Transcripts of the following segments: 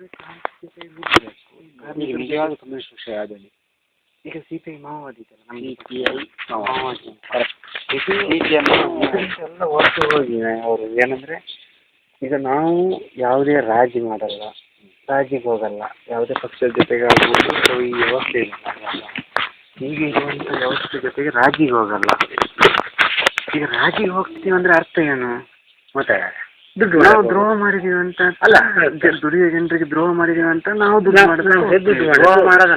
ಈಗ ನಿಜವಾದ ಈಗ ಪಿ ಮಾವೋವಾದಿ ಇದು ಎಲ್ಲ ಹೊರಟು ಹೋಗಿ ಅವರು ಏನಂದ್ರೆ, ಈಗ ನಾವು ಯಾವುದೇ ರಾಜಿ ಮಾಡಲ್ಲ, ರಾಜಿಗೆ ಹೋಗಲ್ಲ, ಯಾವುದೇ ಪಕ್ಷದ ಜೊತೆಗೆ ಆಗ್ಬೋದು ಅಥವಾ ಈ ವ್ಯವಸ್ಥೆ ಈಗ ಇರುವಂಥ ವ್ಯವಸ್ಥೆ ಜೊತೆಗೆ ರಾಜಿಗೆ ಹೋಗಲ್ಲ. ಈಗ ರಾಜಿಗೆ ಹೋಗ್ತೀವಿ ಅಂದ್ರೆ ಅರ್ಥ ಏನು? ಮತ್ತೆ ನಾವು ದ್ರೋಹ ಮಾಡಿದೀವಿ ಅಂತ ಅಲ್ಲ. ದುಡಿಯೋ ಜನರಿಗೆ ದ್ರೋಹ ಮಾಡಿದೀವಿ ಅಂತ ನಾವು ದುಡ್ಡು ಮಾಡಿದ್ರೆ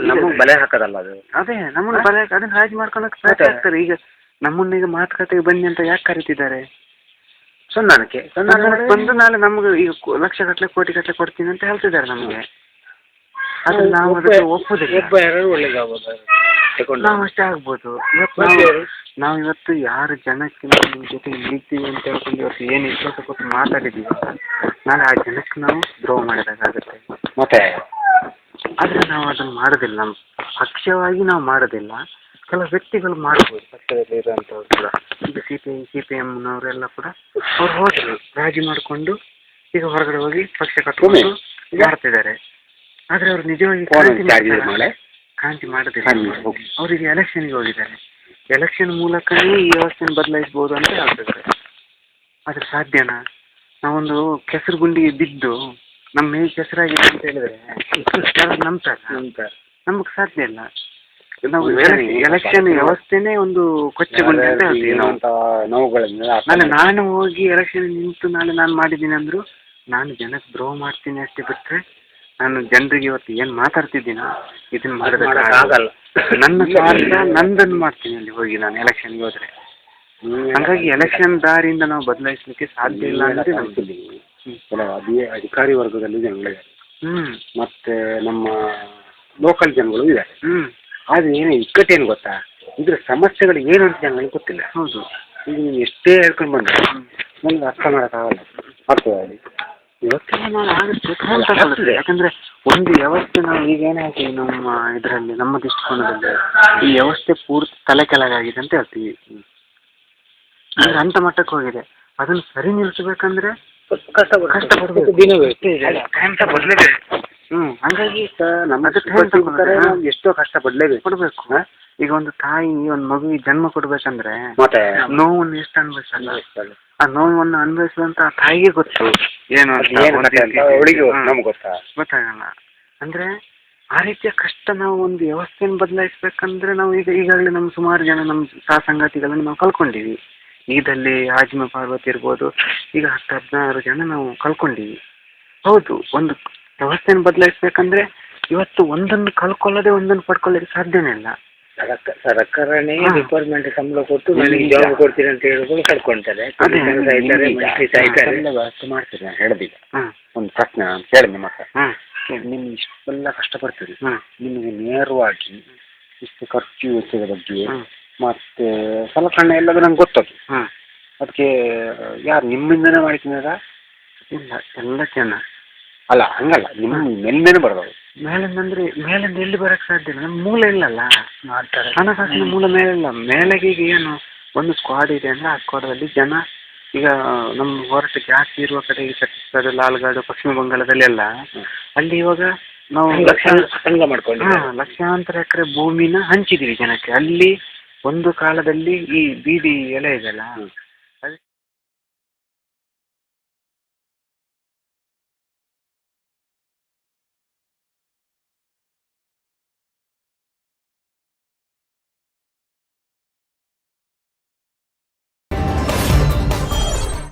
ನಮಗೆ ಬಲೆ ಹಾಕದಲ್ಲ ಅದು. ಅದೇ ನಮ್ಮನ್ನ ಬಲೆ ಅದನ್ನ ರಾಜಿ ಮಾಡ್ಕೊಳಕ್ ಸಾಧ್ಯ ಆಗ್ತಾರೆ. ಈಗ ನಮ್ಮನ್ನ ಈಗ ಮಾತುಕತೆಗೆ ಬನ್ನಿ ಅಂತ ಯಾಕೆ ಕರಿತಿದ್ದಾರೆ? ಸೊನ್ನಾನಕ್ಕೆ ಸಂಧಾನಕ್ಕೆ ಬಂದು ನಾಳೆ ನಮ್ಗೆ ಈಗ ಲಕ್ಷ ಗಟ್ಟಲೆ ಕೋಟಿ ಗಟ್ಟಲೆ ಕೊಡ್ತೀನಿ ಅಂತ ಹೇಳ್ತಿದ್ದಾರೆ ನಮಗೆ. ಅದು ನಾವು ಅದಕ್ಕೆ ಒಪ್ಪುದಿಲ್ಲ. ಒಳ್ಳೇದಾಗ್ಬೋದು. ತಗೊಂಡು ನಾವು ಅಷ್ಟೇ ಆಗ್ಬೋದು. ಇವತ್ತು ನಾವು ನಾವು ಇವತ್ತು ಯಾರು ಜನಕ್ಕೆ ನಾವು ನಿಮ್ಮ ಜೊತೆ ಇಳಿತೀವಿ ಅಂತ ಹೇಳ್ಕೊಂಡು ಇವತ್ತು ಏನು ವಿಶ್ವಾಸ ಕೊಟ್ಟು ಮಾತಾಡಿದ್ದೀವಿ ನಾಳೆ ಆ ಜನಕ್ಕೆ ನಾವು ದ್ರೋಹ ಮಾಡಿದಾಗುತ್ತೆ ಮತ್ತೆ? ಆದ್ರೆ ನಾವು ಅದನ್ನ ಮಾಡೋದಿಲ್ಲ. ಪಕ್ಷವಾಗಿ ನಾವು ಮಾಡೋದಿಲ್ಲ. ಕೆಲವು ವ್ಯಕ್ತಿಗಳು ಮಾಡ್ಬೋದು. ಪಕ್ಷದಲ್ಲಿ ಇರುವಂತವ್ರು ಕೂಡ. ಈಗ C P I C P ಎಮ್ನವರೆಲ್ಲ ಕೂಡ ಅವ್ರು ಹೋದ್ರು. ರಾಜಿ ಮಾಡಿಕೊಂಡು ಈಗ ಹೊರಗಡೆ ಹೋಗಿ ಪಕ್ಷ ಕಟ್ಕೊಂಡು ಮಾಡ್ತಿದ್ದಾರೆ. ಆದ್ರೆ ಅವ್ರು ನಿಜವಾಗಿ ಕ್ರಾಂತಿ ಮಾಡೋದಿಲ್ಲ ಕ್ರಾಂತಿ ಅವರಿಗೆ ಎಲೆಕ್ಷನ್ಗೆ ಹೋಗಿದ್ದಾರೆ. ಎಲೆಕ್ಷನ್ ಮೂಲಕನೇ ಈ ವ್ಯವಸ್ಥೆ ಬದಲಾಯಿಸಬಹುದು ಅಂತ ಹೇಳ್ತಿದ್ದಾರೆ. ಆದ್ರೆ ಸಾಧ್ಯನಾ? ನಾವೊಂದು ಕೆಸರು ಗುಂಡಿಗೆ ಬಿದ್ದು ನಮ್ಮ ಮೇಲೆ ಕೆಸರಾಗಿದೆ ಅಂತ ಹೇಳಿದ್ರೆ ಯಾರು ನಂಬ್ತಾರ? ನಮಗೆ ಸಾಧ್ಯ ಇಲ್ಲ. ನಾವು. ಎಲೆಕ್ಷನ್ ವ್ಯವಸ್ಥೆನೇ ಒಂದು ಕೊಚ್ಚಗುಂಡಿ ಅಂತ ಹೇಳ್ತೀವಿ ನಾವು. ನಾಳೆ ನಾನು ಹೋಗಿ ಎಲೆಕ್ಷನ್ ನಿಂತು ನಾಳೆ ನಾನು ಮಾಡಿದ್ದೀನಿ ಅಂದ್ರು ನಾನು ಜನಕ್ಕೆ ದ್ರೋಹ ಮಾಡ್ತೀನಿ ಅಷ್ಟೇ ಬಿಟ್ರೆ ನಾನು ಜನರಿಗೆ ಇವತ್ತು ಏನ್ ಮಾತಾಡ್ತಿದ್ದೀನೋ ಇದನ್ನ ಮಾಡೋದಕ್ಕಾಗಲ್ಲ ನನ್ನ ಸ್ವಾರ್ಥ ನಂದನ್ನು ಮಾಡ್ತೀನಿ ಅಲ್ಲಿ ಹೋಗಿ ನಾನು ಎಲೆಕ್ಷನ್ಗೆ ಹೋದ್ರೆ. ಹಂಗಾಗಿ ಎಲೆಕ್ಷನ್ ದಾರಿಯಿಂದ ನಾವು ಬದಲಾಯಿಸಲಿಕ್ಕೆ ಸಾಧ್ಯ ಇಲ್ಲ ಅಂತ ಅದೇ. ಕೆಲವು ಅಧಿ- ಅಧಿಕಾರಿ ವರ್ಗದಲ್ಲಿ ಜನಗಳಿದ್ದಾರೆ ಹ್ಮ್. ಮತ್ತೆ ನಮ್ಮ ಲೋಕಲ್ ಜನಗಳು ಇದ್ದಾರೆ. ಹ್ಮ್. ಆದ್ರೆ ಏನು ಇಕ್ಕಟ್ಟೇನು ಗೊತ್ತಾ? ಇದ್ರ ಸಮಸ್ಯೆಗಳು ಏನು ಅಂತ ಜನಗಳಿಗೆ ಗೊತ್ತಿಲ್ಲ. ಹೌದು. ಈಗ ನೀವು ಎಷ್ಟೇ ಹೇಳ್ಕೊಂಡು ಬಂದ್ರೆ ನಮ್ಗೆ ಅರ್ಥ ಮಾಡೋಕ್ಕಾಗಲ್ಲ. ಅರ್ಥವಾಗಿ ಇವತ್ತಿನ ನಾನು ಆದಷ್ಟು time ತಗೊಳ್ಳುತ್ತೆ ಯಾಕಂದ್ರೆ ಒಂದು ವ್ಯವಸ್ಥೆ ನಾವು ಈಗ ಏನಾಯ್ತು ನಮ್ಮ ಇದರಲ್ಲಿ ನಮ್ಮ ದೃಷ್ಟಿಕೋನದಲ್ಲಿ? ಈ ವ್ಯವಸ್ಥೆ ಪೂರ್ತಿ ತಲೆ ಕೆಳಗಾಗಿದೆ ಅಂತ ಹೇಳ್ತೀವಿ. ಅಂದ್ರೆ ಅಂತ ಮಟ್ಟಕ್ಕೆ ಹೋಗಿದೆ. ಅದನ್ನ ಸರಿ ನಿಲ್ಲಿಸ್ಬೇಕಂದ್ರೆ ಕಷ್ಟ. ದಿನವೇ ಟೈಮ್ ತಗೊಳ್ಲೇಬೇಕು ಹ್ಮ್. ಹಂಗಾಗಿ ನಮ್ಮ ನಾವು ಎಷ್ಟೋ ಕಷ್ಟ ಪಡ್ಲೇಬೇಕು ಕೊಡ್ಬೇಕು ಈಗ ಒಂದು ತಾಯಿ ಒಂದು ಮಗುವಿಗೆ ಜನ್ಮ ಕೊಡ್ಬೇಕಂದ್ರೆ ಮತ್ತೆ? ನೋವನ್ನು ಎಷ್ಟು ಅನುಭವಿಸಲ್ಲ ಆ ನೋವನ್ನು ಅನ್ಭವಿಸುವಂತ ಆ ತಾಯಿಗೆ ಗೊತ್ತು. ಏನು. ನಮ್ಗೆ ಗೊತ್ತಾ? ಗೊತ್ತಾಗಲ್ಲ. ಅಂದ್ರೆ ಆ ರೀತಿಯ ಕಷ್ಟ ನಾವು ಒಂದು ವ್ಯವಸ್ಥೆಯನ್ನು ಬದಲಾಯಿಸ್ಬೇಕಂದ್ರೆ ನಾವು ಈಗ ಈಗಾಗಲೇ ನಮ್ಮ ಸುಮಾರು ಜನ ನಮ್ಮ ಸಾ ಸಂಗಾತಿಗಳನ್ನು ನಾವು ಕಳ್ಕೊಂಡಿವಿ ಈದಲ್ಲಿ ಆಜ್ಮ ಪಾರ್ವತಿ ಇರ್ಬೋದು ಈಗ ಹತ್ತು ಹದಿನಾರು ಜನ ನಾವು ಕಳ್ಕೊಂಡಿವಿ ಹೌದು ಒಂದು ವ್ಯವಸ್ಥೆಯನ್ನು ಬದಲಾಯಿಸ್ಬೇಕಂದ್ರೆ ಇವತ್ತು ಒಂದನ್ನು ಕಳ್ಕೊಳ್ಳದೆ ಒಂದನ್ನು ಪಡ್ಕೊಳ್ಳೋಕೆ ಸಾಧ್ಯನೇ ಇಲ್ಲ ಸರ್ಕ- ಸರ್ಕಾರನೇ ಹಾ. ಡಿಪಾರ್ಟ್ಮೆಂಟ್ ಸಂಬಳ ಕೊಟ್ಟು ನನಗೆ ಜಾಬ್ ಕೊಡ್ತೀನಿ ಅಂತ ಹೇಳಿದ್ರು ಕಳ್ಕೊಂತಾರೆ ಅದೇ. ಮಂತ್ರಿ ಸಾಯ್ತಾರೆ ವ್ಯವಸ್ಥೆ ಮಾಡ್ತೀರಿ? ನಾನು ಹೇಳದಿಲ್ಲ ಒಂದು ಪ್ರಶ್ನೆ ನಾನು ಕೇಳಿ ನಿಮ್ಮ ಹತ್ರ ನಿಮ್ಗೆ ಇಷ್ಟೆಲ್ಲ ಕಷ್ಟಪಡ್ತೀರಿ. ಹ್ಮ್ ನಿಮಗೆ ನೇರವಾಗಿ ಇಷ್ಟು ಖರ್ಚು ವೆಚ್ಚದ ಬಗ್ಗೆ ಹ್ಮ್ ಮತ್ತೆ ಸಲಕರಣೆ ಎಲ್ಲದು ನಂಗೆ ಗೊತ್ತದು. ಹ್ಮ್ ಅದಕ್ಕೆ ಯಾರು ನಿಮ್ಮಿಂದನೇ ಮಾಡ್ತೀನಾರ ಇಲ್ಲ ಎಲ್ಲ ಜನ ಅಲ್ಲ ಹಂಗಲ್ಲ. ನಿಮ್ಮ ಮೇಲ್ಮೇನೆ ಬರೋದು. ಮೇಲಿಂದ ಅಂದ್ರೆ ಮೇಲಿಂದ ಎಲ್ಲಿ ಬರಕ್ ಸಾಧ್ಯ ಇಲ್ಲ. ನಮ್ಮ ಮೂಲ ಇಲ್ಲಲ್ಲ. ಮಾಡ್ತಾರೆ ಹಣಕಾಸಿನ ಮೂಲ ಮೇಲೆ ಇಲ್ಲ. ಮೇಲೆಗೆ ಈಗ ಏನು ಒಂದು ಸ್ಕ್ವಾಡ್ ಇದೆ ಅಂದ್ರೆ ಆ ಸ್ಕ್ವಾಡಲ್ಲಿ ಜನ ಈಗ ನಮ್ಮ ಹೋರಾಟ ಜಾಸ್ತಿ ಇರುವ ಕಡೆ ಈ ಛತ್ತೀಸ್ಗಢ ಲಾಲ್ಗಾಡು ಪಶ್ಚಿಮ ಬಂಗಾಳದಲ್ಲಿ ಎಲ್ಲ ಅಲ್ಲಿ ಇವಾಗ ನಾವು ಸಂಘ ಮಾಡ್ಕೊಂಡು ಲಕ್ಷಾಂತರ ಎಕರೆ ಭೂಮಿನ ಹಂಚಿದೀವಿ ಜನಕ್ಕೆ. ಅಲ್ಲಿ ಒಂದು ಕಾಲದಲ್ಲಿ ಈ ಬೀದಿ ಎಲೆ ಇದೆಯಲ್ಲ